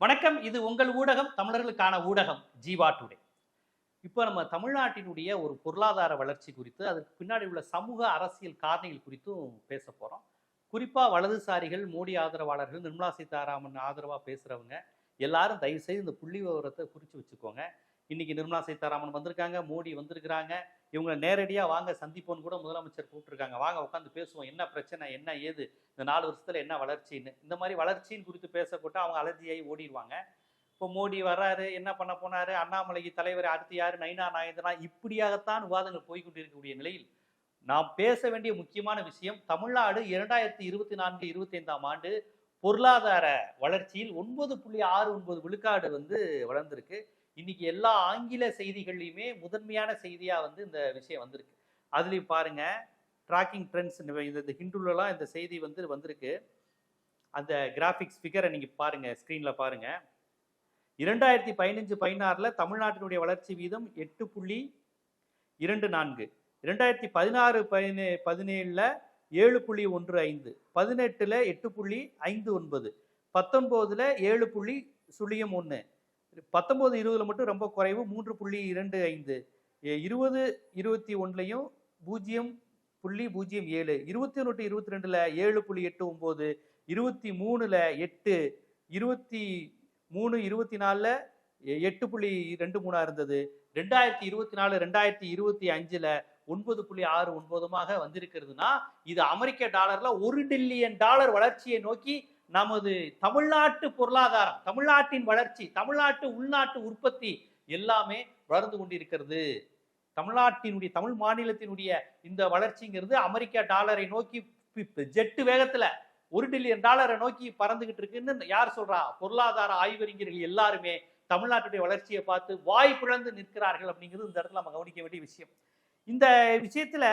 வணக்கம். இது உங்கள் ஊடகம் தமிழர்களுக்கான ஊடகம் ஜீவா டுடே. இப்போ நம்ம தமிழ்நாட்டினுடைய ஒரு பொருளாதார வளர்ச்சி குறித்து அதுக்கு பின்னாடி உள்ள சமூக அரசியல் காரணிகள் குறித்தும் பேச போகிறோம் குறிப்பாக வலதுசாரிகள் மோடி ஆதரவாளர்கள் நிர்மலா சீதாராமன் ஆதரவாக பேசுகிறவங்க எல்லாரும் தயவு செய்து இந்த புள்ளி விவரத்தை குறித்து வச்சுக்கோங்க. இன்னைக்கு நிர்மலா சீதாராமன் வந்திருக்காங்க மோடி வந்திருக்கிறாங்க. இவங்க நேரடியாக வாங்க சந்திப்போன்னு கூட முதலமைச்சர் கூப்பிட்டுருக்காங்க. வாங்க உட்காந்து பேசுவோம். என்ன பிரச்சனை என்ன ஏது இந்த நாலு வருஷத்தில் என்ன வளர்ச்சின்னு. இந்த மாதிரி வளர்ச்சின்னு குறித்து பேசக்கூட்ட அவங்க அலர்ஜியாகி ஓடிடுவாங்க. இப்போ மோடி வர்றாரு என்ன பண்ண போனாரு? அண்ணாமலைக்கு தலைவர் அடுத்து யார்? நைனா நாயந்தனா? இப்படியாகத்தான் விவாதங்கள் போய்கொண்டிருக்கக்கூடிய நிலையில் நாம் பேச வேண்டிய முக்கியமான விஷயம் தமிழ்நாடு இரண்டாயிரத்தி இருபத்தி நான்கு இருபத்தி ஐந்தாம் ஆண்டு பொருளாதார வளர்ச்சியில் ஒன்பது புள்ளி ஆறு ஒன்பது விழுக்காடு வந்து வளர்ந்திருக்கு. இன்னைக்கு எல்லா ஆங்கில செய்திகள்லையுமே முதன்மையான செய்தியாக வந்து இந்த விஷயம் வந்திருக்கு. அதுலேயும் பாருங்க ட்ராக்கிங் ட்ரெண்ட்ஸ் இந்த ஹிண்டுலலாம் இந்த செய்தி வந்து வந்திருக்கு. அந்த கிராஃபிக்ஸ் ஃபிகரை நீங்கள் பாருங்கள் ஸ்க்ரீனில் பாருங்கள் இரண்டாயிரத்தி பதினஞ்சு பதினாறில் தமிழ்நாட்டினுடைய வளர்ச்சி வீதம் எட்டு புள்ளி இரண்டு நான்கு. இரண்டாயிரத்தி பதினாறு பதினே பதினேழில் ஏழு புள்ளி ஒன்று ஐந்து. பதினெட்டில் எட்டு புள்ளி ஐந்து ஒன்பது. பத்தொன்பதில் ஏழு புள்ளி சுழியம் ஒன்று பத்தொம்போது இருபதுல மட்டும் ரொம்ப குறைவு மூன்று புள்ளி இரண்டு ஐந்து. இருபது இருபத்தி ஒன்றுலையும் பூஜ்ஜியம் புள்ளி பூஜ்ஜியம் ஏழு. இருபத்தி ஒன்று இருபத்தி ரெண்டுல ஏழு புள்ளி எட்டு ஒம்பது. இருபத்தி மூணுல எட்டு. இருபத்தி மூணு இருபத்தி நாலில் எ- எட்டு புள்ளி ரெண்டு மூணாக இருந்தது. ரெண்டாயிரத்தி இருபத்தி நாலு ரெண்டாயிரத்தி இருபத்தி அஞ்சில் ஒன்பது புள்ளி ஆறு ஒன்பதுமாக வந்திருக்கிறதுனா இது அமெரிக்க டாலரில் ஒரு டில்லியன் டாலர் வளர்ச்சியை நோக்கி நமது தமிழ்நாட்டு பொருளாதாரம் தமிழ்நாட்டின் வளர்ச்சி தமிழ்நாட்டு உள்நாட்டு உற்பத்தி எல்லாமே வளர்ந்து கொண்டிருக்கிறது. தமிழ்நாட்டினுடைய தமிழ் மாநிலத்தினுடைய இந்த வளர்ச்சிங்கிறது அமெரிக்கா டாலரை நோக்கி ஜெட்டு வேகத்துல ஒரு டில்லியன் டாலரை நோக்கி பறந்துகிட்டு இருக்குன்னு யார் சொல்றா? பொருளாதார ஆய்வறிஞர்கள் எல்லாருமே தமிழ்நாட்டுடைய வளர்ச்சியை பார்த்து வாய் பிளந்து நிற்கிறார்கள் அப்படிங்கிறது இந்த இடத்துல நம்ம கவனிக்க வேண்டிய விஷயம். இந்த விஷயத்துல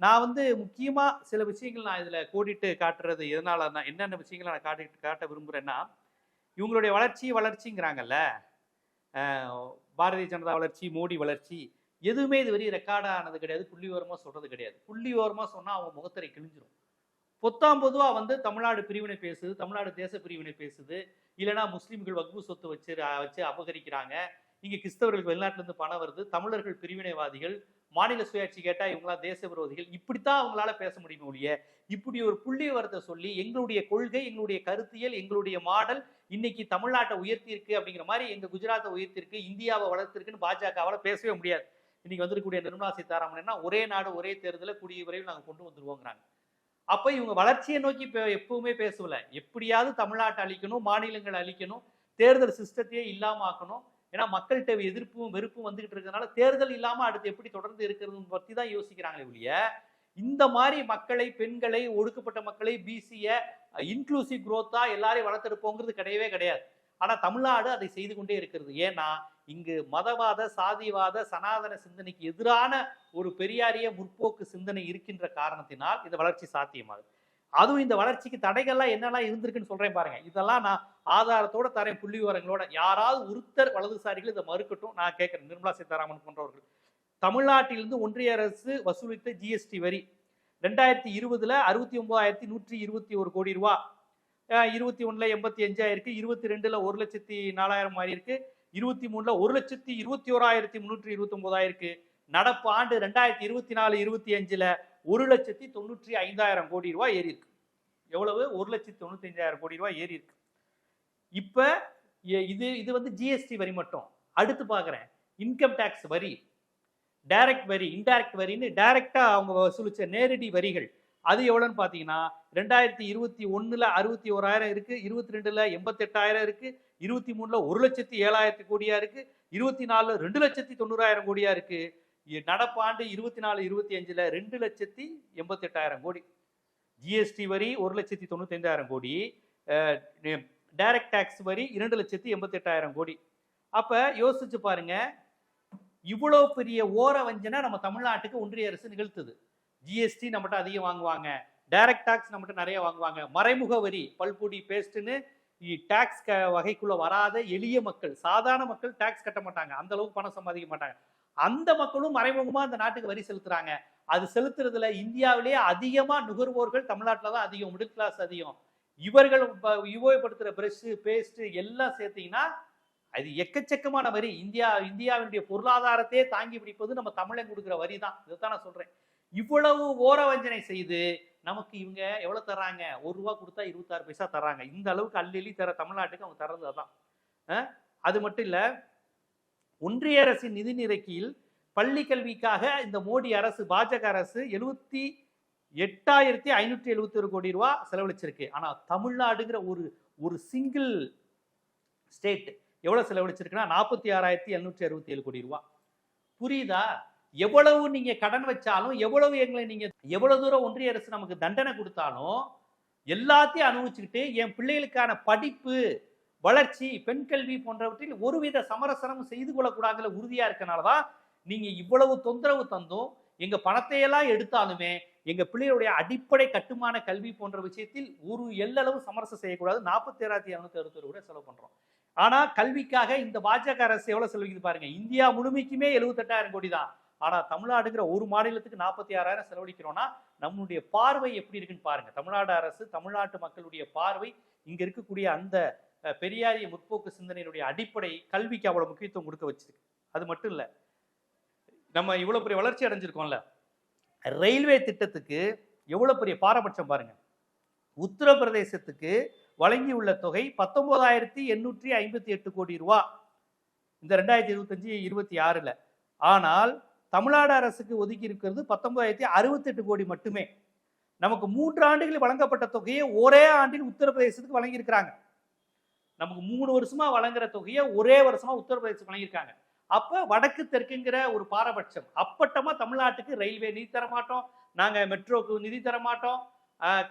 நான் வந்து முக்கியமாக சில விஷயங்கள் நான் இதில் கோடிட்டு காட்டுறது எதனால நான் என்னென்ன விஷயங்களை நான் காட்டிட்டு காட்ட விரும்புகிறேன்னா இவங்களுடைய வளர்ச்சி வளர்ச்சிங்கிறாங்கல்ல பாரதிய ஜனதா வளர்ச்சி மோடி வளர்ச்சி எதுவுமே இது வரையும் ரெக்கார்ட் ஆனது கிடையாது புள்ளி ஓரமாக சொல்கிறது கிடையாது. புள்ளி ஓரமாக சொன்னால் அவங்க முகத்திரை கிழிஞ்சிரும். பொத்தாம் பொதுவாக வந்து தமிழ்நாடு பிரிவினை பேசுது தமிழ்நாடு தேச பிரிவினை பேசுது. இல்லைன்னா முஸ்லீம்கள் வகுப்பு சொத்து வச்சு வச்சு அபகரிக்கிறாங்க. இங்கே கிறிஸ்தவர்கள் வெளிநாட்டிலேருந்து பணம் வருது. தமிழர்கள் பிரிவினைவாதிகள் மாநில சுயாட்சி கேட்டா இவங்களாம் தேச விரோதிகள். இப்படித்தான் அவங்களால பேச முடியுமே ஒழிய இப்படி ஒரு புள்ளி விவரத்தை சொல்லி எங்களுடைய கொள்கை எங்களுடைய கருத்தியல் எங்களுடைய மாடல் இன்னைக்கு தமிழ்நாட்டை உயர்த்தியிருக்கு அப்படிங்கிற மாதிரி எங்க குஜராத்தை உயர்த்திருக்கு இந்தியாவை வளர்த்திருக்குன்னு பாஜகவால பேசவே முடியாது. இன்னைக்கு வந்திருக்கக்கூடிய நிர்மலா சீதாராமன் என்ன ஒரே நாடு ஒரே தேர்தலை கூடிய விரைவில் நாங்கள் கொண்டு வந்துருவோங்கிறாங்க. அப்ப இவங்க வளர்ச்சியை நோக்கி எப்பவுமே பேசல எப்படியாவது தமிழ்நாட்டை அழிக்கணும் மாநிலங்களை அழிக்கணும் தேர்தல் சிஸ்டத்தையே இல்லாம ஆக்கணும். ஏன்னா மக்கள்கிட்ட எதிர்ப்பும் வெறுப்பும் வந்துகிட்டு இருக்கிறதுனால தேர்தல் இல்லாமல் அடுத்து எப்படி தொடர்ந்து இருக்கிறதுன்னு பற்றி தான் யோசிக்கிறாங்களே ஒழிய இந்த மாதிரி மக்களை பெண்களை ஒடுக்கப்பட்ட மக்களை பிசிய இன்க்ளூசிவ் குரோத்தா எல்லாரையும் வளர்த்தெடுப்போங்கிறது கிடையவே கிடையாது. ஆனால் தமிழ்நாடு அதை செய்து கொண்டே இருக்கிறது. ஏன்னா இங்கு மதவாத சாதிவாத சனாதன சிந்தனைக்கு எதிரான ஒரு பெரியாரிய முற்போக்கு சிந்தனை இருக்கின்ற காரணத்தினால் இந்த வளர்ச்சி சாத்தியமாகுது. அதுவும் இந்த வளர்ச்சிக்கு தடைகள்லாம் என்னெல்லாம் இருந்திருக்குன்னு சொல்றேன் பாருங்க. இதெல்லாம் நான் ஆதாரத்தோட தரேன் புள்ளி விவரங்களோட யாராவது ஒருத்தர் வலதுசாரிகள் இதை மறுக்கட்டும். நான் கேட்கிறேன். நிர்மலா சீதாராமன் போன்றவர்கள். தமிழ்நாட்டிலிருந்து ஒன்றிய அரசு வசூலித்த ஜிஎஸ்டி வரி ரெண்டாயிரத்தி இருபதுல அறுபத்தி ஒன்பதாயிரத்தி நூற்றி இருபத்தி ஒரு கோடி ரூபா. இருபத்தி ஒண்ணுல எண்பத்தி அஞ்சாயிருக்கு இருபத்தி ரெண்டுல ஒரு லட்சத்தி நாலாயிரம் மாறி இருக்கு இருபத்தி மூணுல ஒரு லட்சத்தி இருபத்தி ஓராயிரத்தி முன்னூற்றி இருபத்தி ஒன்பதாயிருக்கு நடப்பு ஆண்டு ரெண்டாயிரத்தி இருபத்தி நாலு இருபத்தி அஞ்சுல ஒரு லட்சத்தி தொண்ணூற்றி ஐந்தாயிரம் கோடி ரூபாய் ஏறி இருக்கு. எவ்வளவு? ஒரு லட்சத்தி தொண்ணூத்தி அஞ்சாயிரம் கோடி ரூபாய் ஏறி இருக்கு. இப்ப இது இது வந்து ஜிஎஸ்டி வரி மட்டும். அடுத்து பார்க்குறேன் இன்கம் டேக்ஸ் வரி டைரக்ட் வரி இன்டைரக்ட் வரின்னு டைரக்டா அவங்க வசூலிச்ச நேரடி வரிகள். அது எவ்வளோன்னு பார்த்தீங்கன்னா ரெண்டாயிரத்தி இருபத்தி ஒன்றில் அறுபத்தி ஓராயிரம் இருக்குது இருபத்தி ரெண்டில் எண்பத்தெட்டாயிரம் இருக்குது இருபத்தி மூணில் ஒரு லட்சத்தி ஏழாயிரத்தி கோடியாக இருக்குது இருபத்தி நாலில் ரெண்டு லட்சத்தி தொண்ணூறாயிரம் கோடியாக இருக்குது நடப்பாண்டு இருபத்தி நாலு இருபத்தி அஞ்சில் ரெண்டு லட்சத்தி எண்பத்தெட்டாயிரம் கோடி. ஜிஎஸ்டி வரி ஒரு லட்சத்தி தொண்ணூத்தைந்தாயிரம் கோடி. டைரக்ட் டேக்ஸ் வரி இரண்டு லட்சத்தி எண்பத்தெட்டாயிரம் கோடி. அப்போ யோசிச்சு பாருங்க. இவ்வளோ பெரிய ஓர வஞ்சனை நம்ம தமிழ்நாட்டுக்கு ஒன்றிய அரசு நிகழ்த்துது. ஜிஎஸ்டி நம்மகிட்ட அதிகம் வாங்குவாங்க. டைரக்ட் டாக்ஸ் நம்மகிட்ட நிறைய வாங்குவாங்க. மறைமுக வரி பல்பொடி டேக்ஸ் டாக்ஸ் வகைக்குள்ளே வராத எளிய மக்கள் சாதாரண மக்கள் டாக்ஸ் கட்ட மாட்டாங்க. அந்த அளவுக்கு பணம் சம்பாதிக்க மாட்டாங்க. அந்த மக்களும் மறைமுகமா அந்த நாட்டுக்கு வரி செலுத்துறாங்க. அது செலுத்துறதுல இந்தியாவிலேயே அதிகமா நுகர்வோர்கள் தமிழ்நாட்டில் தான் அதிகம் மிடில் கிளாஸ் அதிகம். இவர்கள் உபயோகப்படுத்துகிற ப்ரெஷ்ஷு பேஸ்ட்டு எல்லாம் சேர்த்தீங்கன்னா அது எக்கச்சக்கமான வரி. இந்தியா இந்தியாவினுடைய பொருளாதாரத்தையே தாங்கி பிடிப்பது நம்ம தமிழன் கொடுக்குற வரி தான் இதைத்தான் நான் சொல்கிறேன் இவ்வளவு ஓர வஞ்சனை செய்து நமக்கு இவங்க எவ்வளோ தர்றாங்க? ஒரு ரூபா கொடுத்தா இருபத்தாறு பைசா தர்றாங்க. இந்த அளவுக்கு அள்ளி அள்ளி தர தமிழ்நாட்டுக்கு அவங்க தர்றது அதான். அது மட்டும் இல்லை ஒன்றிய அரசின் நிதி நிறைக்கில் பள்ளி கல்விக்காக இந்த மோடி அரசு பாஜக அரசு எழுபத்தி எட்டாயிரத்தி ஐநூற்றி எழுபத்தி ஒரு கோடி ரூபா செலவழிச்சிருக்கு. ஆனால் தமிழ்நாடுங்கிற ஒரு ஒரு சிங்கிள் ஸ்டேட் எவ்வளோ செலவழிச்சிருக்குன்னா நாற்பத்தி ஆறாயிரத்தி எழுநூற்றி அறுபத்தி ஏழு கோடி ரூபா. புரியுதா? எவ்வளவு நீங்க கடன் வச்சாலும் எவ்வளவு எங்களை நீங்க எவ்வளவு தூரம் ஒன்றிய அரசு நமக்கு தண்டனை கொடுத்தாலும் எல்லாத்தையும் அனுபவிச்சுக்கிட்டு என் பிள்ளைகளுக்கான படிப்பு வளர்ச்சி பெண் கல்வி போன்றவற்றில் ஒருவித சமரசனமும் செய்து கொள்ளக்கூடாதுல உறுதியா இருக்கனாலதான் நீங்க இவ்வளவு தொந்தரவு தந்தும் எங்க பணத்தை எல்லாம் எடுத்தாலுமே எங்க பிள்ளைகளுடைய அடிப்படை கட்டுமான கல்வி போன்ற விஷயத்தில் ஒரு எல்லளவு சமரசம் செய்யக்கூடாது. நாற்பத்தி ஏழாயிரத்தி இரநூத்தி அறுபத்தி கூட செலவு பண்றோம். ஆனா கல்விக்காக இந்த பாஜக அரசு எவ்வளவு செலவிக்குது பாருங்க. இந்தியா முழுமைக்குமே எழுபத்தெட்டாயிரம் கோடி தான். ஆனா தமிழ்நாடுங்கிற ஒரு மாநிலத்துக்கு நாற்பத்தி ஆறாயிரம் செலவழிக்கிறோம்னா நம்மளுடைய பார்வை எப்படி இருக்குன்னு பாருங்க. தமிழ்நாடு அரசு தமிழ்நாட்டு மக்களுடைய பார்வை இங்க இருக்கக்கூடிய அந்த பெரியாரிய முற்போக்கு சிந்தனையினுடைய அடிப்படை கல்விக்கு அவ்வளோ முக்கியத்துவம் கொடுக்க வச்சிருக்கு. அது மட்டும் இல்லை நம்ம இவ்வளோ பெரிய வளர்ச்சி அடைஞ்சிருக்கோம்ல. ரயில்வே திட்டத்துக்கு எவ்வளோ பெரிய பாரபட்சம் பாருங்க. உத்தரப்பிரதேசத்துக்கு வழங்கியுள்ள தொகை பத்தொன்பதாயிரத்தி எண்ணூற்றி ஐம்பத்தி எட்டு கோடி ரூபா. இந்த ரெண்டாயிரத்தி இருபத்தஞ்சு இருபத்தி ஆறில். ஆனால் தமிழ்நாடு அரசுக்கு ஒதுக்கி இருக்கிறது பத்தொன்பதாயிரத்தி அறுபத்தெட்டு கோடி மட்டுமே. நமக்கு மூன்று ஆண்டுகளில் வழங்கப்பட்ட தொகையை ஒரே ஆண்டில் உத்தரப்பிரதேசத்துக்கு வழங்கியிருக்கிறாங்க. நமக்கு மூணு வருஷமா வழங்குற தொகையை ஒரே வருஷமா உத்தரப்பிரதேசம் வழங்கியிருக்காங்க. அப்ப வடக்கு தெற்குங்கிற ஒரு பாரபட்சம். அப்பட்டமா தமிழ்நாட்டுக்கு ரயில்வே நிதி தர மாட்டோம் நாங்க மெட்ரோக்கு நிதி தர மாட்டோம்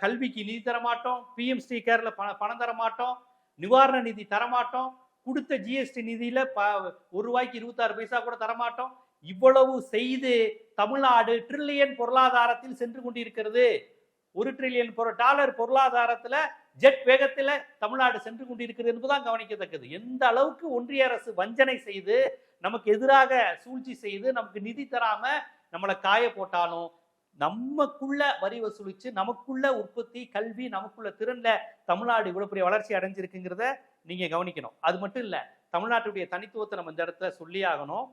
கல்விக்கு நிதி தர மாட்டோம் பிஎம் ஸ்ரீ கேர்ல பண பணம் தர மாட்டோம் நிவாரண நிதி தர மாட்டோம் கொடுத்த ஜிஎஸ்டி நிதியில ப ஒரு ரூபாய்க்கு இருபத்தாறு பைசா கூட தரமாட்டோம். இவ்வளவு செய்து தமிழ்நாடு ட்ரில்லியன் பொருளாதாரத்தில் சென்று கொண்டிருக்கிறது. ஒரு ட்ரில்லியன் டாலர் பொருளாதாரத்துல ஜெட் வேகத்தில் தமிழ்நாடு சென்று கொண்டிருக்கிறது என்பதுதான் கவனிக்கத்தக்கது. எந்த அளவுக்கு ஒன்றிய அரசு வஞ்சனை செய்து நமக்கு எதிராக சூழ்ச்சி செய்து நமக்கு நிதி தராம நம்மளை காய போட்டாலும் நமக்குள்ள வரி வசூலிச்சு நமக்குள்ள உற்பத்தி கல்வி நமக்குள்ள திறன்ல தமிழ்நாடு இவ்வளவு பெரிய வளர்ச்சி அடைஞ்சிருக்குங்கிறத நீங்க கவனிக்கணும். அது மட்டும் இல்ல தமிழ்நாட்டுடைய தனித்துவத்தை நம்ம இந்த இடத்துல சொல்லி ஆகணும்.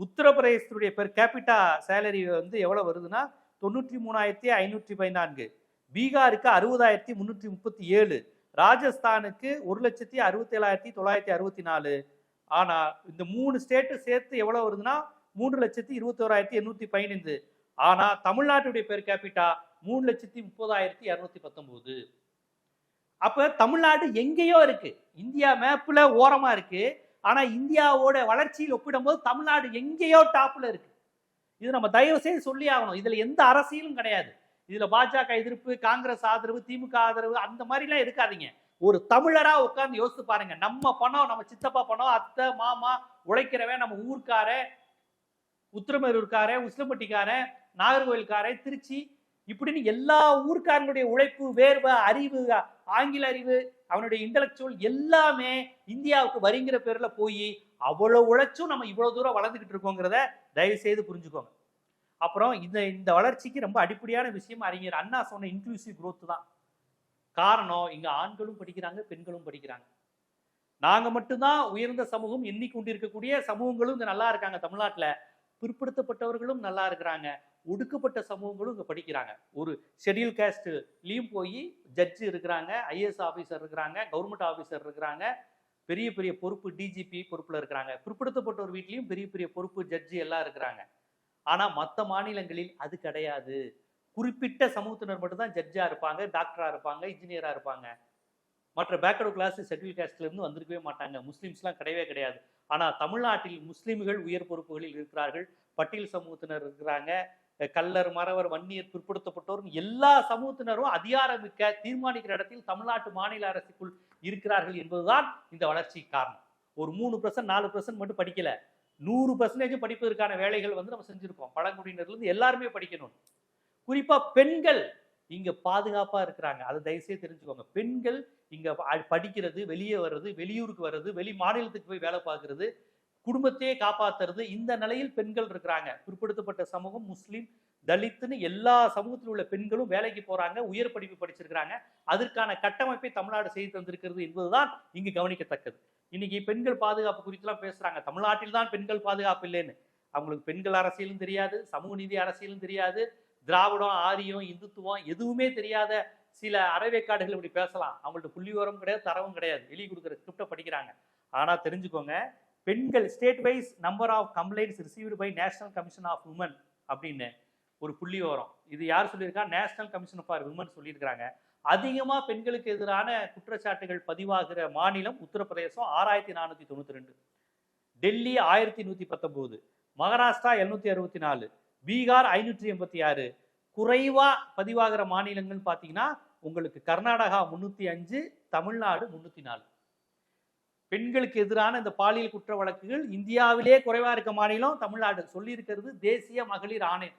உத்தரப்பிரதேசத்துடைய பெர் கேபிட்டா சேலரி வந்து எவ்வளவு வருதுன்னா தொண்ணூற்றி மூணாயிரத்தி ஐநூற்றி பதினான்கு. பீகாருக்கு அறுபதாயிரத்தி முன்னூற்றி முப்பத்தி ஏழு ராஜஸ்தானுக்கு ஒரு லட்சத்தி அறுபத்தேழாயிரத்தி தொள்ளாயிரத்தி அறுபத்தி நாலு ஆனா இந்த மூணு ஸ்டேட்டு சேர்த்து எவ்வளவு வருதுன்னா மூன்று லட்சத்தி இருபத்தோராயிரத்தி எண்ணூற்றி எண்ணூத்தி பதினைந்து. ஆனா தமிழ்நாட்டுடைய பெர் கேபிட்டா மூணு லட்சத்தி முப்பதாயிரத்தி இரநூத்தி பத்தொன்பது. அப்ப தமிழ்நாடு எங்கேயோ இருக்கு. இந்தியா மேப்ல ஓரமா இருக்கு. ஆனா இந்தியாவோட வளர்ச்சியில் ஒப்பிடும்போது தமிழ்நாடு எங்கேயோ டாப்ல இருக்கு. இது நம்ம தயவு செய்து சொல்லி ஆகணும். இதுல எந்த அரசியலும் கிடையாது. இதுல பாஜக எதிர்ப்பு காங்கிரஸ் ஆதரவு திமுக ஆதரவு அந்த மாதிரிலாம் இருக்காதீங்க ஒரு தமிழரா உட்கார்ந்து யோசித்து பாருங்க. நம்ம பணம் நம்ம சித்தப்பா பணம் அத்தை மாமா உழைக்கிறவன் நம்ம ஊர்க்கார உத்திரமேரூர்காரன் உசிலம்பட்டிக்காரன் நாகர்கோவில்காரன் திருச்சி இப்படின்னு எல்லா ஊர்க்காரங்களுடைய உழைப்பு வேர்வை அறிவு ஆங்கில அறிவு அவனுடைய இன்டலெக்சுவல் எல்லாமே இந்தியாவுக்கு வருங்கிற பேர்ல போய் அவ்வளவு உழைச்சும் நம்ம இவ்வளவு தூரம் வளர்ந்துகிட்டு இருக்கோங்கிறத தயவு செய்து புரிஞ்சுக்கோங்க. அப்புறம் இந்த இந்த வளர்ச்சிக்கு ரொம்ப அடிப்படையான விஷயம் அறிஞர் அண்ணா சொன்ன இன்க்ளூசிவ் குரோத் தான். காரணம் இங்க ஆண்களும் படிக்கிறாங்க பெண்களும் படிக்கிறாங்க. நாங்க மட்டும்தான் உயர்ந்த சமூகம் எண்ணிக்கொண்டிருக்கக்கூடிய சமூகங்களும் இங்க நல்லா இருக்காங்க. தமிழ்நாட்டில் பிற்படுத்தப்பட்டவர்களும் நல்லா இருக்கிறாங்க. ஒடுக்கப்பட்ட சமூகங்களும் இங்க படிக்கிறாங்க. ஒரு ஷெட்யூல் கேஸ்ட்லயும் போய் ஜட்ஜு இருக்கிறாங்க ஐஏஎஸ் ஆஃபீஸர் இருக்கிறாங்க கவர்மெண்ட் ஆஃபீஸர் இருக்கிறாங்க. பெரிய பெரிய பொறுப்பு டிஜிபி பொறுப்புல இருக்கிறாங்க. பிற்படுத்தப்பட்டவர் வீட்லயும் பெரிய பெரிய பொறுப்பு ஜட்ஜு எல்லாம் இருக்கிறாங்க. ஆனா மற்ற மாநிலங்களில் அது கிடையாது. குறிப்பிட்ட சமூகத்தினர் மட்டும்தான் ஜட்ஜா இருப்பாங்க டாக்டரா இருப்பாங்க இன்ஜினியரா இருப்பாங்க. மற்ற பேக்வர்டு கிளாஸ் செட்டில் காஸ்ட்ல இருந்து வந்திருக்கவே மாட்டாங்க. முஸ்லீம்ஸ்லாம் கிடையவே கிடையாது. ஆனா தமிழ்நாட்டில் முஸ்லீம்கள் உயர் பொறுப்புகளில் இருக்கிறார்கள். பட்டியல் சமூகத்தினர் இருக்கிறாங்க. கல்லர் மறவர் வன்னியர் பிற்படுத்தப்பட்டோர் எல்லா சமூகத்தினரும் அதிகாரமிக்க தீர்மானிக்கிற இடத்தில் தமிழ்நாட்டு மாநில அரசுக்குள் இருக்கிறார்கள் என்பதுதான் இந்த வளர்ச்சிக்கு காரணம். ஒரு மூணு பர்சன்ட் நாலு பர்சன்ட் மட்டும் படிக்கல. நூறு பர்சன்டேஜ் படிப்பதற்கான வேலைகள் வந்து நம்ம செஞ்சுருக்கோம். பழங்குடியினர்லேருந்து எல்லாருமே படிக்கணும். குறிப்பா பெண்கள் இங்கே பாதுகாப்பா இருக்கிறாங்க. அதை தயவுசெய்து தெரிஞ்சுக்கோங்க. பெண்கள் இங்கே படிக்கிறது வெளியே வர்றது வெளியூருக்கு வர்றது வெளி மாநிலத்துக்கு போய் வேலை பார்க்கறது குடும்பத்தையே காப்பாத்துறது இந்த நிலையில் பெண்கள் இருக்கிறாங்க. பிற்படுத்தப்பட்ட சமூகம் முஸ்லீம் தலித்துன்னு எல்லா சமூகத்தில் உள்ள பெண்களும் வேலைக்கு போகிறாங்க உயர் படிப்பு படிச்சிருக்கிறாங்க. அதற்கான கட்டமைப்பை தமிழ்நாடு செய்து தந்திருக்கிறது என்பதுதான் இங்கு கவனிக்கத்தக்கது. இன்னைக்கு பெண்கள் பாதுகாப்பு குறித்துலாம் பேசுறாங்க. தமிழ்நாட்டில் தான் பெண்கள் பாதுகாப்பு இல்லைன்னு. அவங்களுக்கு பெண்கள் அரசியலும் தெரியாது சமூக நீதி அரசியலும் தெரியாது திராவிடம் ஆரியம் இந்துத்துவம் எதுவுமே தெரியாத சில அறவேக்காடுகள் இப்படி பேசலாம். அவங்கள்ட்ட புள்ளி விவரம் கிடையாது தரவும் கிடையாது. வெளியே கொடுக்குற ஸ்கிரிப்டை படிக்கிறாங்க. ஆனால் தெரிஞ்சுக்கோங்க பெண்கள் state wise number of complaints received by national commission of women அப்படின்னு ஒரு புள்ளி விவரம் இது யார் சொல்லியிருக்கா? நேஷனல் கமிஷன் ஃபார் உமன் சொல்லியிருக்கிறாங்க. அதிகமா பெண்களுக்கு எதிரான குற்றச்சாட்டுகள் பதிவாகிற மாநிலம் உத்தரப்பிரதேசம் ஆறாயிரத்தி நானூத்தி தொண்ணூத்தி ரெண்டு. டெல்லி ஆயிரத்தி நூத்தி பத்தொன்பது மகாராஷ்டிரா எழுநூத்தி அறுபத்தி நாலு. பீகார் ஐநூற்றி எண்பத்தி ஆறு. குறைவா பதிவாகிற மாநிலங்கள்னு பார்த்தீங்கன்னா உங்களுக்கு கர்நாடகா முன்னூத்தி அஞ்சு தமிழ்நாடு முன்னூத்தி நாலு. பெண்களுக்கு எதிரான இந்த பாலியல் குற்ற வழக்குகள் இந்தியாவிலே குறைவா இருக்க மாநிலம் தமிழ்நாடு. சொல்லியிருக்கிறது தேசிய மகளிர் ஆணையம்.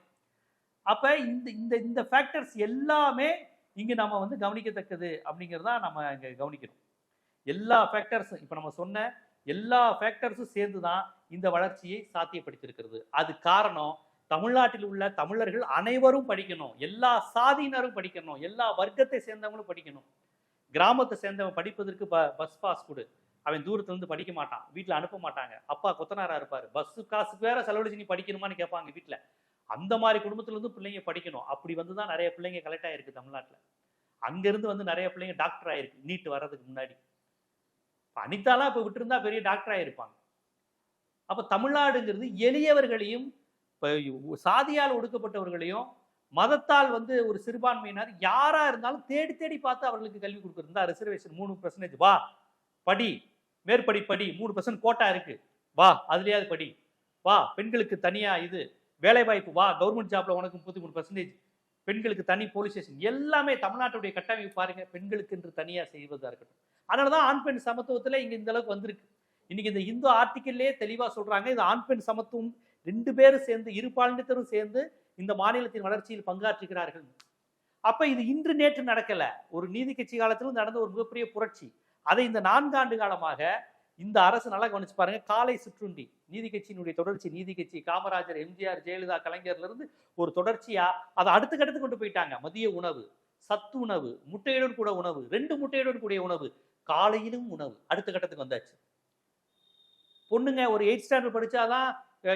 அப்ப இந்த இந்த இந்த ஃபேக்டர்ஸ் எல்லாமே இங்கே நம்ம வந்து கவனிக்கத்தக்கது அப்படிங்கிறதா நம்ம இங்கே கவனிக்கணும். எல்லா ஃபேக்டர்ஸும் இப்போ நம்ம சொன்ன எல்லா ஃபேக்டர்ஸும் சேர்ந்து தான் இந்த வளர்ச்சியை சாத்தியப்படுத்தியிருக்கிறது. அது காரணம் தமிழ்நாட்டில் உள்ள தமிழர்கள் அனைவரும் படிக்கணும். எல்லா சாதியினரும் படிக்கணும். எல்லா வர்க்கத்தை சேர்ந்தவங்களும் படிக்கணும். கிராமத்தை சேர்ந்தவன் படிப்பதற்கு ப பஸ் பாஸ் கொடு. அவன் தூரத்துலேருந்து படிக்க மாட்டான். வீட்டில் அனுப்ப மாட்டாங்க. அப்பா கொத்தனாராக இருப்பார். பஸ்ஸு காசு வேற செலவழிச்சு நீ படிக்கணுமான்னு கேட்பாங்க வீட்டில் அந்த மாதிரி குடும்பத்துல இருந்து பிள்ளைங்க படிக்கணும். அப்படி வந்து தான் நிறைய பிள்ளைங்க கலெக்ட் ஆயிருக்கு தமிழ்நாட்டில். அங்கேருந்து வந்து நிறைய பிள்ளைங்க டாக்டர் ஆயிருக்கு நீட் வர்றதுக்கு முன்னாடி. அனிதாலாம் இப்போ விட்டுருந்தா பெரிய டாக்டர் ஆயிருப்பாங்க. அப்போ தமிழ்நாடுங்கிறது எளியவர்களையும் இப்போ சாதியால் ஒடுக்கப்பட்டவர்களையும் மதத்தால் வந்து ஒரு சிறுபான்மையினர் யாராக இருந்தாலும் தேடி தேடி பார்த்து அவர்களுக்கு கல்வி கொடுக்குறது. ரிசர்வேஷன் மூணு பர்சன்டேஜ் வா. படி. மேற்படி படி. மூணு பர்சன்ட் கோட்டா இருக்கு. வா. அதுலேயாவது படி. வா. பெண்களுக்கு தனியாக இது. வேலைவாய்ப்பு வா கவர்மெண்ட் ஜாப்ல உனக்கு முப்பத்தி மூணு பர்சன்டேஜ் பெண்களுக்கு தனி போலீஸ் ஸ்டேஷன் எல்லாமே தமிழ்நாட்டுடைய கட்டமைப்பு பாருங்க பெண்களுக்கு என்று தனியாக செய்வதாக இருக்கட்டும். அதனாலதான் ஆண் பெண் சமத்துவத்தில் இங்கே இந்த அளவுக்கு வந்திருக்கு. இன்னைக்கு இந்த இந்து ஆர்டிக்கல்லே தெளிவாக சொல்றாங்க இது ஆண் பெண் சமத்துவம் ரெண்டு பேரும் சேர்ந்து இரு பாலினத்தரும் சேர்ந்து இந்த மாநிலத்தின் வளர்ச்சியில் பங்காற்றுகிறார்கள். அப்ப இது இன்று நேற்று நடக்கல. ஒரு நீதி கட்சி காலத்திலும் நடந்த ஒரு மிகப்பெரிய புரட்சி. அதை இந்த நான்காண்டு காலமாக இந்த அரசு நல்லா கவனிச்சு பாருங்க. காலை சிற்றுண்டி நீதி கட்சியினுடைய தொடர்ச்சி நீதி கட்சி காமராஜர் எம்ஜிஆர் ஜெயலலிதா கலைஞர்ல இருந்து ஒரு தொடர்ச்சியா அதை அடுத்த கட்டத்துக்கு கொண்டு போயிட்டாங்க. மதிய உணவு சத்து உணவு முட்டையுடன் கூட உணவு ரெண்டு முட்டையுடன் கூடிய உணவு காலையிலும் உணவு அடுத்த கட்டத்துக்கு வந்தாச்சு. பொண்ணுங்க ஒரு எயிட் ஸ்டாண்டர்ட் படிச்சாதான்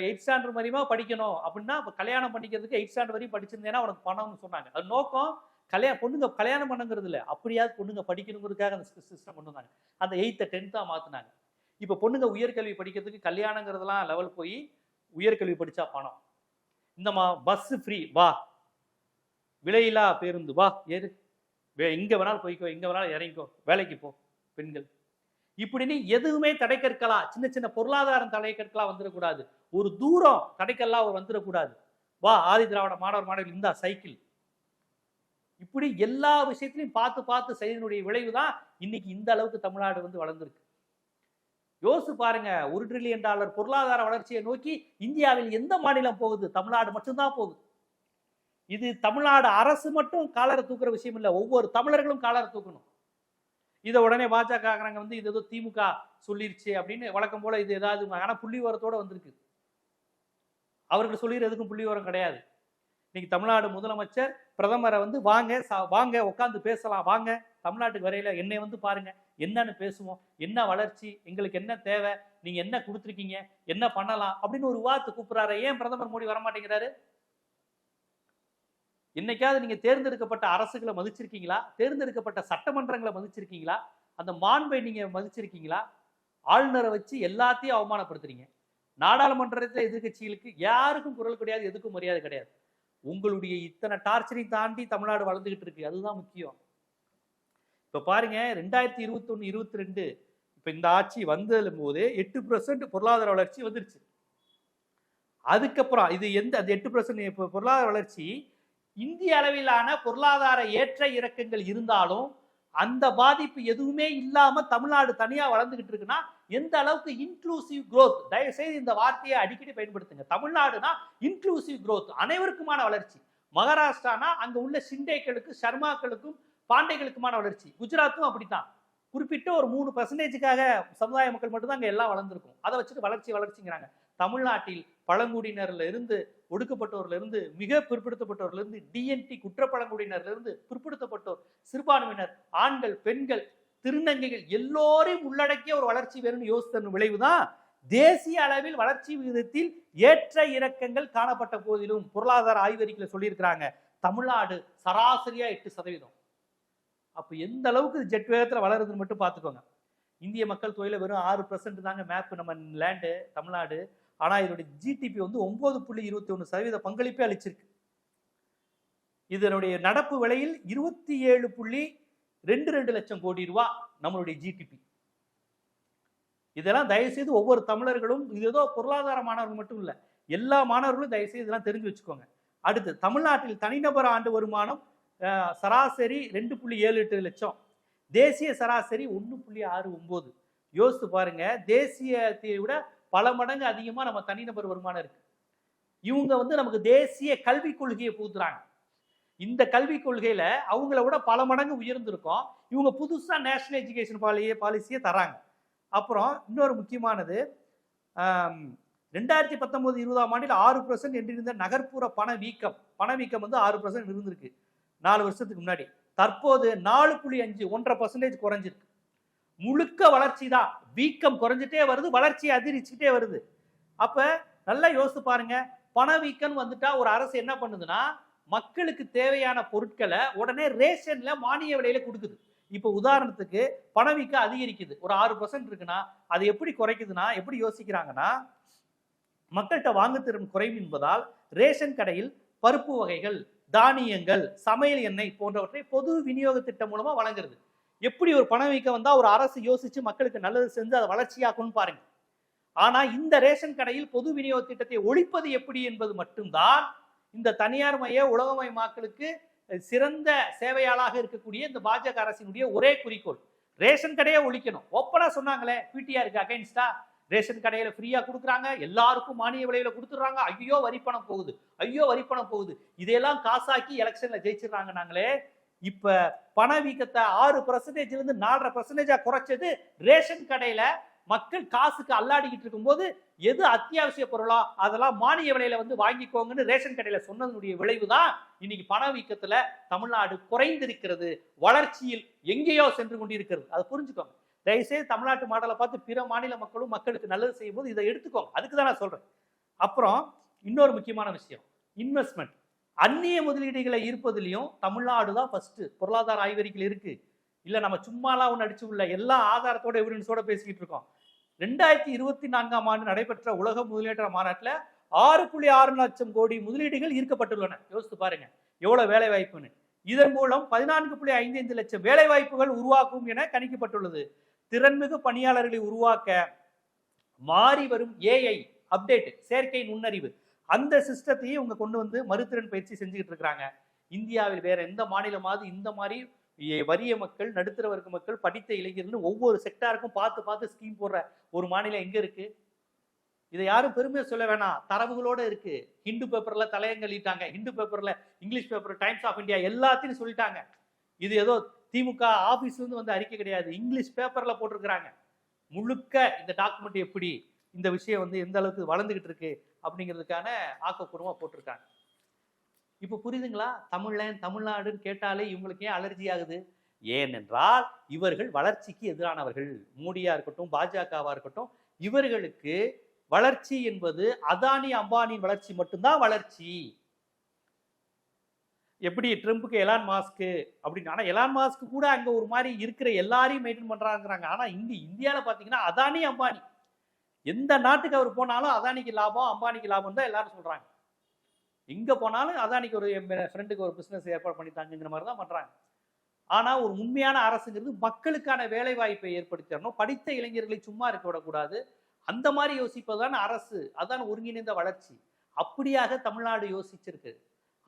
எயிட் ஸ்டாண்டர்ட் வரையுமா படிக்கணும். அப்படின்னா இப்போ கல்யாணம் பண்ணிக்கிறதுக்கு எயிட் ஸ்டாண்டர்ட் வரையும் படிச்சிருந்தேன்னா உனக்கு பணம்னு சொன்னாங்க. அது நோக்கம். கல்யாணம் பொண்ணுங்க கல்யாணம் பண்ணுங்கிறது இல்லை. அப்படியாவது பொண்ணுங்க படிக்கணுங்கிறதுக்காக அந்த சிஸ்டம் கொண்டு வந்தாங்க. அந்த எயித்தை டென்த்தாக மாற்றினாங்க இப்போ பொண்ணுங்க உயர்கல்வி படிக்கிறதுக்கு கல்யாணங்கிறதுலாம் லெவல் போய் உயர்கல்வி படித்தா பணம். இந்தமா பஸ் ஃப்ரீ வா. விலையில்லா பேருந்து வா ஏறு. வே- எங்கே வேணாலும் போய்க்கோ எங்கே வேணாலும் இறங்கிக்கோ வேலைக்கு போ பெண்கள். இப்படின்னு எதுவுமே தடைக்கற்களா சின்ன சின்ன பொருளாதாரம் தடைக்கற்களா வந்துடக்கூடாது. ஒரு தூரம் தடைக்கல்லாம் ஒரு வந்துடக்கூடாது. வா ஆதி திராவிட மாணவர் மாணவர்கள் இந்தா சைக்கிள். இப்படி எல்லா விஷயத்திலையும் பார்த்து பார்த்து செய்தனுடைய விளைவு தான் இன்னைக்கு இந்த அளவுக்கு தமிழ்நாடு வந்து வளர்ந்துருக்கு. யோசிச்சு பாருங்க ஒரு ட்ரில்லியன் டாலர் பொருளாதார வளர்ச்சியை நோக்கி இந்தியாவில் எந்த மாநிலம் போகுது? தமிழ்நாடு மட்டும்தான் போகுது. இது தமிழ்நாடு அரசு மட்டும் காலரை தூக்குற விஷயம் இல்லை. ஒவ்வொரு தமிழர்களும் காலரை தூக்கணும். இதை உடனே பாஜக வந்து இது ஏதோ திமுக சொல்லிருச்சு அப்படின்னு வழக்கம் போல இது ஏதாவது ஆனால் புள்ளி விவரத்தோட வந்திருக்கு. அவர்கள் சொல்லிடுறதுக்கும் புள்ளி உரம் கிடையாது. இன்னைக்கு தமிழ்நாடு முதலமைச்சர் பிரதமரை வந்து வாங்க வாங்க உட்காந்து பேசலாம் வாங்க. தமிழ்நாட்டுக்கு வரையில என்னை வந்து பாருங்க என்னன்னு பேசுவோம் என்ன வளர்ச்சி எங்களுக்கு என்ன தேவை நீங்க என்ன கொடுத்துருக்கீங்க என்ன பண்ணலாம் அப்படின்னு ஒரு வார்த்தை கூப்பிடுறாரு. ஏன் பிரதமர் மோடி வரமாட்டேங்கிறாரு? என்னைக்காவது நீங்க தேர்ந்தெடுக்கப்பட்ட அரசுகளை மதிச்சிருக்கீங்களா? தேர்ந்தெடுக்கப்பட்ட சட்டமன்றங்களை மதிச்சிருக்கீங்களா? அந்த மாண்பை நீங்க மதிச்சிருக்கீங்களா? ஆளுநரை வச்சு எல்லாத்தையும் அவமானப்படுத்துறீங்க. நாடாளுமன்றத்தில் எதிர்க்கட்சிகளுக்கு யாருக்கும் குரல் கிடையாது எதுக்கும் மரியாதை கிடையாது. உங்களுடைய இத்தனை டார்ச்சரையும் தாண்டி தமிழ்நாடு வளர்ந்துகிட்டு இருக்கு. அதுதான் முக்கியம். இப்போ பாருங்க ரெண்டாயிரத்தி இருபத்தொன்று இருபத்தி ரெண்டு இப்போ இந்த ஆட்சி வந்ததும் போது எட்டு பர்சன்ட் பொருளாதார வளர்ச்சி வந்துருச்சு. அதுக்கப்புறம் இது எந்த அந்த எட்டு பர்சன்ட் பொருளாதார வளர்ச்சி இந்திய அளவிலான பொருளாதார ஏற்ற இறக்கங்கள் இருந்தாலும் அந்த பாதிப்பு எதுவுமே இல்லாம தமிழ்நாடு தனியா வளர்ந்துகிட்டு இருக்குன்னா எந்த அளவுக்கு இன்க்ளூசிவ் குரோத் தயவு செய்து இந்த வார்த்தையை அடிக்கடி பயன்படுத்துங்க. தமிழ்நாடுனா இன்க்ளூசிவ் குரோத் அனைவருக்குமான வளர்ச்சி. மகாராஷ்டிரானா அங்க உள்ள சிண்டேக்களுக்கும் சர்மாக்களுக்கும் பாண்டைகளுக்குமான வளர்ச்சி. குஜராத்தும் அப்படித்தான். குறிப்பிட்ட ஒரு மூணு பர்சன்டேஜுக்காக சமுதாய மக்கள் மட்டும்தான் அங்கே எல்லாம் வளர்ந்துருக்கும். அதை வச்சுட்டு வளர்ச்சி வளர்ச்சிங்கிறாங்க. தமிழ்நாட்டில் பழங்குடியினர்ல இருந்து ஒடுக்கப்பட்டோர்ல இருந்து மிக பிற்படுத்தப்பட்டோர்ல இருந்து டிஎன்டி குற்ற பழங்குடியினர்ல இருந்து பிற்படுத்தப்பட்டோர் சிறுபான்மையினர் ஆண்கள் பெண்கள் திருநங்கைகள் எல்லோரையும் உள்ளடக்கிய ஒரு வளர்ச்சி வேணும்னு யோசித்தன் விளைவுதான் தேசிய அளவில் வளர்ச்சி விகிதத்தில் ஏற்ற இறக்கங்கள் காணப்பட்ட போதிலும் பொருளாதார ஆய்வறிக்கையில் சொல்லியிருக்கிறாங்க. தமிழ்நாடு சராசரியா எட்டு சதவீதம். அப்போ எந்த அளவுக்கு ஜெட் வேகத்தில் வளருதுன்னு மட்டும் பார்த்துக்கோங்க. இந்திய மக்கள் தொகையில் வெறும் ஆறு பர்சன்ட் தாங்க மேப் நம்ம லேண்டு தமிழ்நாடு. ஆனால் இதனுடைய ஜிடிபி வந்து ஒன்பது புள்ளி இருபத்தி ஒன்று சதவீத பங்களிப்பே அளிச்சிருக்கு. இதனுடைய நடப்பு விலையில் இருபத்தி ஏழு புள்ளி ரெண்டு ரெண்டு லட்சம் கோடி ரூபா நம்மளுடைய ஜிடிபி இதெல்லாம் தயவுசெய்து ஒவ்வொரு தமிழர்களும் இது ஏதோ பொருளாதார மாணவர்கள் மட்டும் இல்லை எல்லா மாணவர்களும் தயவுசெய்து இதெல்லாம் தெரிஞ்சு வச்சுக்கோங்க. அடுத்து தமிழ்நாட்டில் தனிநபர் ஆண்டு வருமானம் சராசரி ரெண்டு புள்ளி ஏழு எட்டு லட்சம். தேசிய சராசரி ஒன்று புள்ளி ஆறு ஒம்பது. யோசித்து பாருங்க தேசியத்தை விட பல மடங்கு அதிகமாக நம்ம தனிநபர் வருமானம் இருக்கு. இவங்க வந்து நமக்கு தேசிய கல்விக் கொள்கையை புகுத்துறாங்க. இந்த கல்விக் கொள்கையில அவங்கள விட பல மடங்கு உயர்ந்திருக்கும். இவங்க புதுசாக நேஷனல் எஜுகேஷன் பாலியே பாலிசியை தராங்க அப்புறம் இன்னொரு முக்கியமானது ரெண்டாயிரத்தி பத்தொன்பது இருபதாம் ஆண்டில் ஆறு பர்சன்ட் என்றிருந்த நகர்ப்புற பண வீக்கம் பணவீக்கம் வந்து ஆறு பர்சன்ட் இருந்திருக்கு. நாலு வருஷத்துக்கு முன்னாடி. தற்போது நாலு புள்ளி அஞ்சு ஒன்றரை பர்சன்டேஜ் குறைஞ்சிருக்கு. முழுக்க வளர்ச்சி தான். வீக்கம் குறைஞ்சிட்டே வருது வளர்ச்சி அதிகரிச்சுக்கிட்டே வருது. அப்ப நல்லா யோசித்து பாருங்க. பணவீக்கம் வந்துட்டா ஒரு அரசு என்ன பண்ணுதுன்னா மக்களுக்கு தேவையான பொருட்களை உடனே ரேஷன்ல மானிய விலையில கொடுக்குது. இப்போ உதாரணத்துக்கு பணவீக்கம் அதிகரிக்குது. ஒரு ஆறு பர்சன்ட் இருக்குன்னா அது எப்படி குறைக்குதுன்னா எப்படி யோசிக்கிறாங்கன்னா மக்கள்கிட்ட வாங்குத்திறன் குறைவு என்பதால் ரேஷன் கடையில் பருப்பு வகைகள் தானியங்கள் சமையல் எண்ணெய் போன்றவற்றை பொது விநியோக திட்டம் மூலமா வழங்குறது. எப்படி ஒரு பணவீக்கம் வந்தா ஒரு அரசு யோசிச்சு மக்களுக்கு நல்லது செஞ்சு அதை வளர்ச்சியாக்கும்னு பாருங்க. ஆனா இந்த ரேஷன் கடையில் பொது விநியோக திட்டத்தை ஒழிப்பது எப்படி என்பது மட்டும்தான் இந்த தனியார் மய உலகமயமாக்கலுக்கு சிறந்த சேவையாளாக இருக்கக்கூடிய இந்த பாஜக அரசினுடைய ஒரே குறிக்கோள். ரேஷன் கடையை ஒழிக்கணும். ஒப்பனா சொன்னாங்களே பிடிஆருக்கு அகைன்ஸ்டா ரேஷன் கடையில் ஃப்ரீயாக கொடுக்குறாங்க. எல்லாருக்கும் மானிய விலையில் கொடுத்துட்றாங்க. ஐயோ வரிப்பணம் போகுது. ஐயோ வரிப்பணம் போகுது. இதையெல்லாம் காசாக்கி எலெக்ஷனில் ஜெயிச்சிடுறாங்க நாங்களே. இப்போ பணவீக்கத்தை ஆறு பர்சன்டேஜ்லேருந்து நாலரை பர்சன்டேஜாக குறைச்சது ரேஷன் கடையில் மக்கள் காசுக்கு அல்லாடிக்கிட்டு இருக்கும்போது எது அத்தியாவசிய பொருளோ? அதெல்லாம் மானிய விலையில வந்து வாங்கிக்கோங்கன்னு ரேஷன் கடையில் சொன்னதனுடைய விளைவுதான் இன்னைக்கு பணவீக்கத்தில் தமிழ்நாடு குறைந்திருக்கிறது. வளர்ச்சியில் எங்கேயோ சென்று கொண்டிருக்கிறது. அதை புரிஞ்சுக்கோங்க. தயவுசெய்து தமிழ்நாட்டு மாடலை பார்த்து பிற மாநில மக்களும் மக்களுக்கு நல்லது செய்யும் போது இதை எடுத்துக்கோங்க. அதுக்கு தான் நான் சொல்கிறேன் அப்புறம் இன்னொரு முக்கியமான விஷயம். இன்வெஸ்ட்மெண்ட் அந்நிய முதலீடுகளை ஈர்ப்பதிலையும் தமிழ்நாடு தான் ஃபஸ்ட்டு பொருளாதார ஆய்வறிக்கையில் இருக்குது இல்லை நம்ம சும்மாலாம் ஒன்று அடிச்சு உள்ள எல்லா ஆதாரத்தோட எவிடன்ஸோட பேசிக்கிட்டு இருக்கோம். ரெண்டாயிரத்தி இருபத்தி நான்காம் ஆண்டு நடைபெற்ற உலக முதலீட்டர் மாநாட்டில் ஆறு புள்ளி ஆறு லட்சம் கோடி முதலீடுகள் ஈர்க்கப்பட்டுள்ளன. யோசித்து பாருங்க. எவ்வளோ வேலை வாய்ப்புன்னு இதன் மூலம் பதினான்கு புள்ளி ஐந்து ஐந்து லட்சம் வேலை வாய்ப்புகள் உருவாக்கும் என கணிக்கப்பட்டுள்ளது. திறன்மிகு பணியாளர்களை உருவாக்க மாறி வரும் ஏஐ அப்டேட் செயற்கை நுண்ணறிவு. அந்த சிஸ்டத்தையும் இவங்க கொண்டு வந்து மறுத்திறன் பயிற்சி செஞ்சுக்கிட்டு இருக்கிறாங்க இந்தியாவில் வேற எந்த மாநிலமாவது இந்த மாதிரி வறிய மக்கள் நடுத்தர வர்க்க மக்கள் படித்த இளைஞர்கள் ஒவ்வொரு செக்டாருக்கும் பார்த்து பார்த்து ஸ்கீம் போடுற ஒரு மாநிலம் எங்க இருக்கு? இதை யாரும் பெருமையை சொல்ல வேணாம். தரவுகளோட இருக்கு. ஹிந்து பேப்பர்ல தலையங்கலிட்டாங்க ஹிந்து பேப்பர்ல English paper Times of India எல்லாத்தையும் சொல்லிட்டாங்க. இது ஏதோ திமுக ஆஃபீஸ்லேருந்து வந்து அறிக்கை கிடையாது. இங்கிலீஷ் பேப்பரில் போட்டிருக்கிறாங்க. முழுக்க இந்த டாக்குமெண்ட் எப்படி இந்த விஷயம் வந்து எந்த அளவுக்கு வளர்ந்துக்கிட்டு இருக்கு அப்படிங்கிறதுக்கான ஆக்கப்பூர்வமாக போட்டிருக்காங்க. இப்போ புரியுதுங்களா? தமிழன் தமிழ்நாடுன்னு கேட்டாலே இவங்களுக்கு ஏன் அலர்ஜி ஆகுது? ஏனென்றால் இவர்கள் வளர்ச்சிக்கு எதிரானவர்கள். மோடியா இருக்கட்டும் பாஜகவா இருக்கட்டும் இவர்களுக்கு வளர்ச்சி என்பது அதானி அம்பானியின் வளர்ச்சி மட்டும்தான் வளர்ச்சி. எப்படி ட்ரம்ப்புக்கு எலான் மாஸ்க்கு அப்படின்னு. ஆனால் எலான் மாஸ்க்கு கூட அங்கே ஒரு மாதிரி இருக்கிற எல்லாரையும் மெயின்டைன் பண்ணுறாங்கிறாங்க ஆனால் இங்கே இந்தியாவில் பார்த்தீங்கன்னா அதானி அம்பானி. எந்த நாட்டுக்கு அவர் போனாலும் அதானிக்கு லாபம் அம்பானிக்கு லாபம் தான் எல்லாரும் சொல்கிறாங்க எங்கே போனாலும் அதானிக்கு ஒரு ஃப்ரெண்டுக்கு ஒரு பிஸ்னஸ் ஏற்பாடு பண்ணி தாங்கிற மாதிரி தான் பண்ணுறாங்க ஆனால் ஒரு உண்மையான அரசுங்கிறது மக்களுக்கான வேலை வாய்ப்பை ஏற்படுத்தி தரணும் படித்த இளைஞர்களை சும்மா இருக்க விடக்கூடாது. அந்த மாதிரி யோசிப்பதுதான் அரசு. அதான் ஒருங்கிணைந்த வளர்ச்சி. அப்படியாக தமிழ்நாடு யோசிச்சிருக்கு.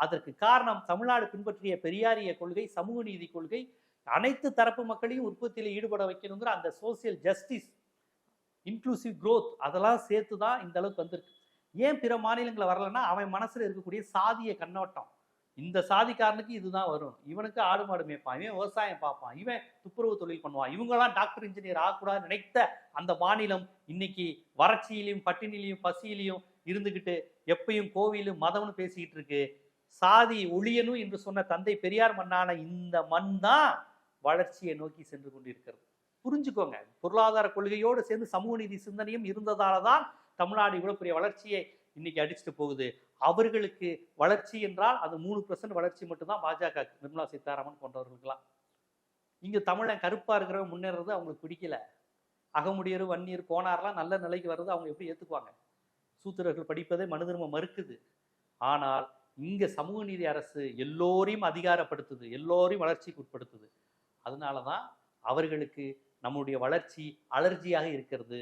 அதற்கு காரணம் தமிழ்நாடு பின்பற்றிய பெரியாரிய கொள்கை சமூக நீதி கொள்கை அனைத்து தரப்பு மக்களையும் உற்பத்தியில் ஈடுபட வைக்கணுங்கிற அந்த சோசியல் ஜஸ்டிஸ் இன்க்ளூசிவ் க்ரோத் அதெல்லாம் சேர்த்து தான் இந்த அளவுக்கு வந்திருக்கு. ஏன் பிற மாநிலங்களை வரலன்னா அவன் மனசில் இருக்கக்கூடிய சாதிய கண்ணோட்டம். இந்த சாதிக்காரனுக்கு இதுதான் வரும். இவனுக்கு ஆடு மாடு மேய்ப்பான் இவன் விவசாயம் பார்ப்பான் இவன் துப்புரவு தொழில் பண்ணுவான் இவங்கெல்லாம் டாக்டர் இன்ஜினியர் ஆகக்கூடாது நினைத்த அந்த மாநிலம் இன்னைக்கு வறட்சியிலையும் பட்டினிலையும் பசியிலையும் இருந்துக்கிட்டு எப்பயும் கோவிலும் மதம்னு பேசிக்கிட்டு இருக்கு. சாதி ஒளியனும் என்று சொன்ன தந்தை பெரியார் மண்ணான இந்த மண் தான் வளர்ச்சியை நோக்கி சென்று கொண்டிருக்கிறது. புரிஞ்சுக்கோங்க பொருளாதார கொள்கையோடு சேர்ந்து சமூக நீதி சிந்தனையும் இருந்ததால தான் தமிழ்நாடு இவ்வளவு பெரிய வளர்ச்சியை இன்னைக்கு அடிச்சுட்டு போகுது. அவர்களுக்கு வளர்ச்சி என்றால் அது மூணு பர்சன்ட் வளர்ச்சி மட்டும்தான் பாஜக நிர்மலா சீதாராமன் போன்றவர்களுக்கெல்லாம். இங்கே தமிழன் கருப்பாக இருக்கிறவங்க முன்னேறது அவங்களுக்கு பிடிக்கல. அகமுடியர் வன்னியர் கோனார்லாம் நல்ல நிலைக்கு வர்றது அவங்க எப்படி ஏற்றுக்குவாங்க சூத்திரர்கள் படிப்பதை மனு மறுக்குது. ஆனால் இங்கே சமூக நீதி அரசு எல்லோரையும் அதிகாரப்படுத்துது எல்லோரையும் வளர்ச்சிக்கு உட்படுத்துது. அதனால தான் அவர்களுக்கு நம்முடைய வளர்ச்சி அலர்ஜியாக இருக்கிறது.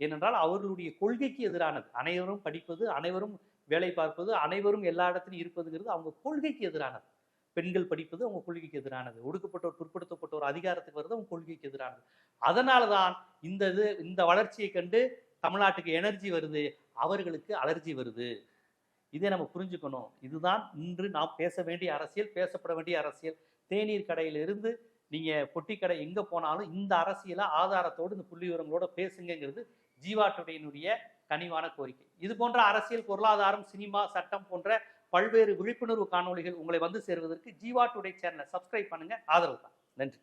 ஏனென்றால் அவர்களுடைய கொள்கைக்கு எதிரானது. அனைவரும் படிப்பது அனைவரும் வேலை பார்ப்பது அனைவரும் எல்லா இடத்துலையும் இருப்பதுங்கிறது அவங்க கொள்கைக்கு எதிரானது. பெண்கள் படிப்பது அவங்க கொள்கைக்கு எதிரானது. ஒடுக்கப்பட்டோர் பிற்படுத்தப்பட்டோர் அதிகாரத்துக்கு வருது அவங்க கொள்கைக்கு எதிரானது. அதனால தான் இந்த இது இந்த வளர்ச்சியை கண்டு தமிழ்நாட்டுக்கு எனர்ஜி வருது அவர்களுக்கு அலர்ஜி வருது. இதை நம்ம புரிஞ்சுக்கணும். இதுதான் இன்று நாம் பேச வேண்டிய அரசியல் பேசப்பட வேண்டிய அரசியல். தேநீர் கடையிலிருந்து நீங்க பொட்டி கடை எங்க போனாலும் இந்த அரசியலை ஆதாரத்தோடு இந்த புள்ளி விவரங்களோட பேசுங்கிறது ஜீவா கனிவான கோரிக்கை. இது போன்ற அரசியல் பொருளாதாரம் சினிமா சட்டம் போன்ற பல்வேறு விழிப்புணர்வு காணொளிகள் உங்களை வந்து சேருவதற்கு ஜீவா டுடே சேனலை சப்ஸ்கிரைப் பண்ணுங்க. ஆதரவு தான். நன்றி.